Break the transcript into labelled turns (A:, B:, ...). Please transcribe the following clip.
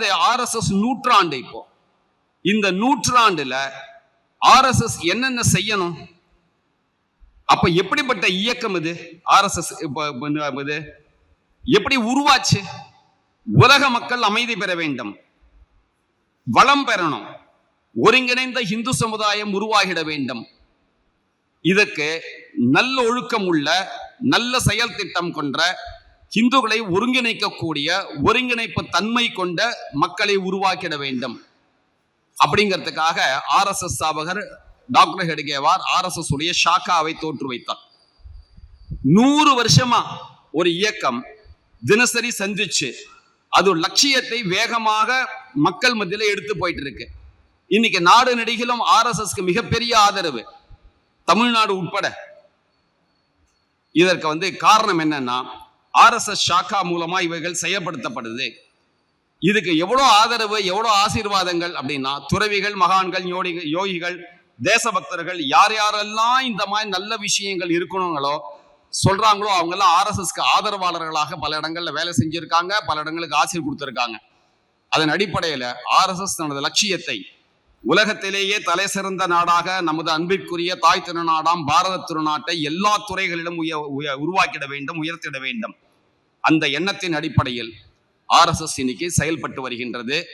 A: RSS நூற்றாண்டு இப்போ. இந்த நூற்றாண்டுல ஆர்எஸ்எஸ் என்னென்ன செய்யணும்? அப்ப எப்படிப்பட்ட இயக்கம் இது? ஆர்எஸ்எஸ் இது எப்படி உருவாச்சு? உலக மக்கள் அமைதி பெற வேண்டும். வளம் பெறணும். ஒருங்கிணைந்த இந்து சமுதாயம் உருவாகிட வேண்டும். இதற்கு நல்ல ஒழுக்கம் உள்ள நல்ல செயல் திட்டம் கொண்ட இந்துக்களை ஒருங்கிணைக்கக்கூடிய ஒருங்கிணைப்பு தன்மை கொண்ட மக்களை உருவாக்கிட வேண்டும். அப்படிங்கிறதுக்காக ஆர்எஸ்எஸ் ஸ்தாபகர் டாக்டர் ஹெடுகேவார் ஆர்எஸ்எஸ் உடைய ஷாக்காவை தோற்று வைத்தார். நூறு வருஷமா ஒரு இயக்கம் தினசரி சந்திச்சு அது லட்சியத்தை வேகமாக மக்கள் மத்தியில எடுத்து போயிட்டு இருக்கு இன்னைக்கு நாடு நடிகளும் எஸ்க்கு மிகப்பெரிய ஆதரவு தமிழ்நாடு உட்பட. இதற்கு வந்து காரணம் என்னன்னா ஆர்எஸ்எஸ் ஷாக்கா மூலமா இவைகள் செயல்படுத்தப்படுது. இதுக்கு எவ்வளோ ஆதரவு எவ்வளோ ஆசீர்வாதங்கள் அப்படின்னா துறவிகள் மகான்கள் யோடி யோகிகள் தேசபக்தர்கள் யார் யாரெல்லாம் இந்த மாதிரி நல்ல விஷயங்கள் இருக்கணுங்களோ சொல்றாங்களோ அவங்கெல்லாம் ஆர்எஸ்எஸ்க்கு ஆதரவாளர்களாக பல இடங்கள்ல வேலை செஞ்சிருக்காங்க பல இடங்களுக்கு ஆசிரியர் கொடுத்துருக்காங்க. அதன் அடிப்படையில ஆர்எஸ்எஸ் தனது லட்சியத்தை உலகத்திலேயே தலை சிறந்த நாடாக நமது அன்பிற்குரிய தாய் திருநாடாம் பாரத திருநாட்டை எல்லா துறைகளிலும் உய உய- உருவாக்கிட வேண்டும் உயர்த்திட வேண்டும். அந்த எண்ணத்தின் அடிப்படையில் ஆர்எஸ்எஸ் இன்னைக்கு செயல்பட்டு வருகின்றது.